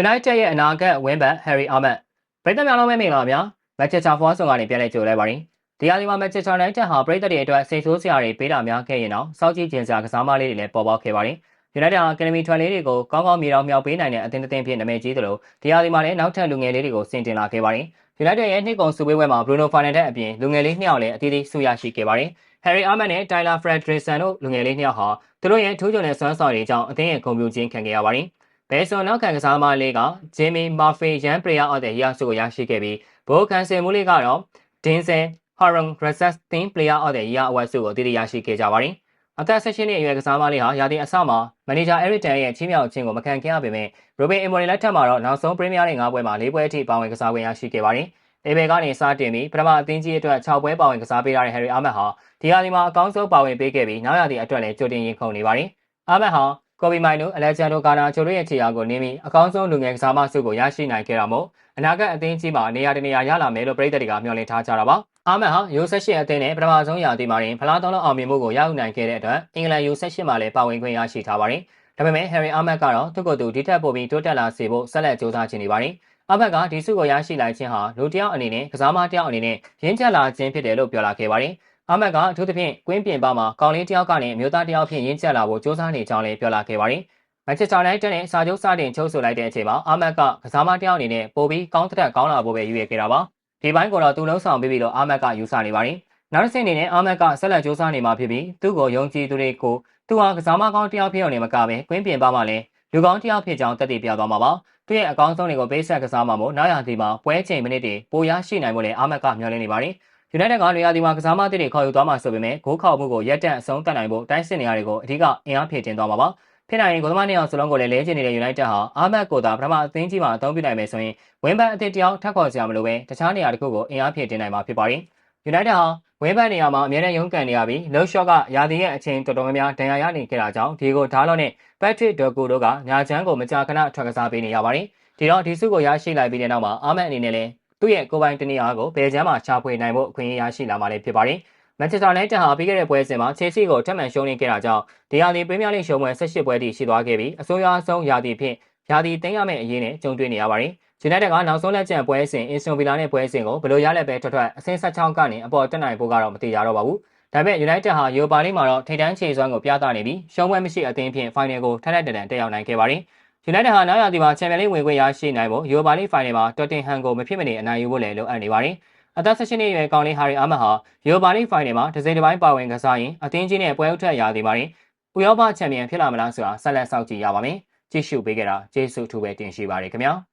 United ရဲ့အနာဂတ်ဝင်းဘတ် Harry Ahmed ပြည်သက်များလုံးပဲမင်္ဂလာပါဗျာ Manchester Force ကနေပြန်လည်ကြိုလဲပါရင်ဒီဟာဒီမှာ Manchester United ဟာပြည်သက်တွေအတွက်စိတ်ဆိုးစရာတွေပေးတာများခဲ့ရင်တော့စောင့်ကြည့်ကျင်စရာကစားမလေးတွေလည်းပေါ်ပေါက်ခဲ့ပါတယ် United ဟာ Academy ထွန်လေးတွေကိုကောင်းကောင်းမြေတော်မြောက်ပေးနိုင်တဲ့အသင်းတစ်သင်းဖြစ်နာမည်ကြီးသလိုဒီဟာဒီမှာလည်းနောက်ထပ်လူငယ်လေးတွေကိုစင်တင်လာခဲ့ပါတယ် United ရဲ့နှစ်ကုန်စုပွဲပွဲမှာ Bruno Fernandes အပြင်လူငယ်လေးနှစ်ယောက်လည်းအသီးသီးဆုရရှိခဲ့ပါတယ် Harry Ahmed နဲ့ Tyler Fredrickson တို့လူငယ်လေးနှစ်ယောက်ဟာသူတို့ရဲ့ထိုးချုံတဲ့စွမ်းဆောင်ရည်ကြောင့်အသင်းရဲ့ဂုဏ်ပြုခြင်းခံခဲ့ရပါတယ် ဘယ်ဆိုနောက်ခံကစားမလေးကဂျင်မီမာဖီရန်ပရီယာအော်တဲ့ရဆုကိုရရှိခဲ့ပြီးဘိုးကန်ဆယ်မူလေးကတော့ဒင်းဆယ်ဟာရွန်ဂရက်ဆက်တင်ပလီယာအော်တဲ့ရအဝတ်ဆုကိုတည်တည်ရရှိခဲ့ကြပါတယ်အသက်16နှစ်အရွယ်ကစားမလေးဟာရာသီအစမှာမန်နေဂျာအရစ်တန်ရဲ့ချင်းမြောက်ခြင်းကိုမခံခဲ့ရပေမဲ့ရိုဘင်အီမိုရီလက်ထက်မှာတော့နောက်ဆုံးပရီးမီးယားလိဂ်၅ပွဲမှာ၄ပွဲအထိပါဝင်ကစားခွင့်ရရှိခဲ့ပါတယ်။အေဘယ်ကနေစတင်ပြီးပထမအသင်းကြီးအတွက်6ပွဲပါဝင်ကစားပေးရတဲ့ Harry Ahmed ဟာဒီဟာဒီမှာအကောင်းဆုံးပါဝင်ပေးခဲ့ပြီးနောက်ရာသီအတွက်လည်းကြိုတင်ရင်ခုန်နေပါတယ်။ Ahmed ဟာ ကော်ဘီမိုင်နိုအလက်ဂျန်ဒိုကာနာချိုတို့ရဲ့ခြေရာကိုနင်းပြီးအကောင်းဆုံးလူငယ်ကစားမဆုကိုရရှိနိုင်ခဲ့တာမို့အနာဂတ်အသင်းကြီးမှာနေရာတနေရာရလာမယ်လို့ပြည်သက်တွေကမျှော်လင့်ထားကြတာပါ။အာမတ်ဟာ U18 အသင်းနဲ့ပထမဆုံးရာသီမှာရင်ဖလားတောင်းလို့အောင်မြင်မှုကိုရယူနိုင်ခဲ့တဲ့အတွက်အင်္ဂလန် U18 မှာလည်းပါဝင်ခွင့်ရရှိထားပါတယ်။ဒါပေမဲ့ Harry Ahmed ကတော့သူ့ကိုယ်သူဒီထက်ပိုပြီးတိုးတက်လာစေဖို့ဆက်လက်ကြိုးစားချင်နေပါတယ်။အာမတ်ကဒီဆုကိုရရှိလိုက်ခြင်းဟာလူတစ်ယောက်အနေနဲ့ကစားမတစ်ယောက်အနေနဲ့ရင်းချက်လာခြင်းဖြစ်တယ်လို့ပြောလာခဲ့ပါတယ်။ အာမတ်ကအထူးသဖြင့်ကွင်းပြင်ပမှာကောင်လေးတစ်ယောက်ကနေမျိုးသားတစ်ယောက်ဖြင့်ရင်းချက်လာဖို့စ조사နေကြောင်းလည်းပြောလာခဲ့ပါတယ်။မန်ချက်စတာယူနိုက်တက်နဲ့စာချုပ်စတင်ချုပ်ဆိုလိုက်တဲ့အချိန်မှာအာမတ်ကကစားမတစ်ယောက်အနေနဲ့ပိုပြီးကောင်းတဲ့ကောင်းလာဖို့ပဲယူရခဲ့တာပါ။ဒီဘိုင်းကတော့သူလုံးဆောင်ပြီးပြီးတော့အာမတ်ကယူဆနေပါတယ်။နောက်တစ်ဆင့်အနေနဲ့အာမတ်ကဆက်လက်စ조사နေမှာဖြစ်ပြီးသူ့ကိုယုံကြည်သူတွေကိုသူဟာကစားမကောင်းတစ်ယောက်ဖြစ်အောင်နေမကပဲကွင်းပြင်ပမှာလည်းလူကောင်းတစ်ယောက်ဖြစ်ကြောင်းတက်တည်ပြသွားမှာပါ။သူရဲ့အကောင်းဆုံးတွေကိုပေးဆက်ကစားမှာမို့နောက်ရာသီမှာပွဲချိန်မိနစ်တွေပိုရရှိနိုင်ဖို့လည်းအာမတ်ကမျှော်လင့်နေပါတယ်။ United ကနေရာဒီမှာကစားမသစ်တွေခေါ်ယူသွားမှာဆိုပေမဲ့ဂိုးခေါက်မှုကိုရက်တန့်အဆုံးသတ်နိုင်ဖို့တိုင်းစစ်နေရာတွေကိုအဓိကအင်အားဖြည့်တင်သွားမှာပါ။ဖြစ်နိုင်ရင်ဂိုသမားနှစ်ယောက်စလုံးကိုလည်းလဲကျင်နေတဲ့ United ဟာအာမတ်ကိုသာပထမအသင်းကြီးမှာအသုံးပြုနိုင်မယ်ဆိုရင်ဝင်းဘတ်အသစ်တယောက်ထပ်ခေါ်စရာမလိုပဲတခြားနေရာတစ်ခုကိုအင်အားဖြည့်တင်နိုင်မှာဖြစ်ပါတယ်။ United ဟာဝင်းဘတ်နေရာမှာအများနဲ့ရုန်းကန်နေရပြီးလော့ရှော့ကရာသီရဲ့အချိန်တော်တော်များများဒဏ်ရာရနေခဲ့တာကြောင့်ဒီကိုဓာတ်လော့နဲ့ Patrick Doku တို့ကညာချမ်းကိုမကြာခဏထွက်ကစားပေးနေရပါတယ်။ဒီတော့ဒီစုကိုရရှိလိုက်ပြီးတဲ့နောက်မှာအာမတ်အနေနဲ့လည်း သူ့ရဲ့ကိုပိုင်တနည်းအားကိုဘယ်ချမ်းမှာရှာဖွေနိုင်ဖို့အခွင့်အရေးရရှိလာမှာလည်းဖြစ်ပါတယ်။မန်ချက်စတာယူနိုက်တက်ဟာပြီးခဲ့တဲ့ပွဲစဉ်မှာချယ်ဆီကိုထပ်မံရှုံးနေခဲ့တာကြောင့်ဒီယာဒီပရီးမီးယားလိဂ်ရှုံးပွဲ18ပွဲထိရှိသွားခဲ့ပြီးအဆိုးရွားဆုံးယာဒီဖြင့်ယာဒီသိမ်းရမယ့်အရေးနဲ့ကြုံတွေ့နေရပါတယ်။ United ကနောက်ဆုံးလက်ကျန်ပွဲစဉ် Aston Villa နဲ့ပွဲစဉ်ကိုဘယ်လိုရလက်ပဲထွက်ထွက်အဆင့်16ကနေအပေါ်တက်နိုင်ဖို့ကတော့မတိကျတော့ပါဘူး။ဒါပေမဲ့ United ဟာ Europa League မှာတော့ထိပ်တန်းခြေစွမ်းကိုပြသနေပြီးရှုံးပွဲမရှိအသင်းဖြင့် Final ကိုထပ်ထပ်တန်တန်တက်ရောက်နိုင်ခဲ့ပါတယ်။ United ဟာနောက်ရာသီမှာ Champions League ဝင်ခွင့်ရရှိနိုင်ဖို့ Europa League Final မှာ Tottenham ကိုမဖြစ်မနေအနိုင်ယူဖို့လည်းလိုအပ်နေပါတယ်။အသက်16နှစ်အရွယ်ကောင်လေး Harry Ahmed ဟာ Europa League Final မှာတစ်စိမ်တစ်ပိုင်းပါဝင်ကစားရင်အသင်းကြီးနဲ့ပွဲဥထက်ရာသီမှာဥရောပချန်ပီယံဖြစ်လာမလားဆိုတာဆက်လက်စောင့်ကြည့်ရပါမယ်။ကြည့်ရှုပေးကြတာကျေးဇူးအထူးပဲတင်ရှိပါတယ်ခင်ဗျာ။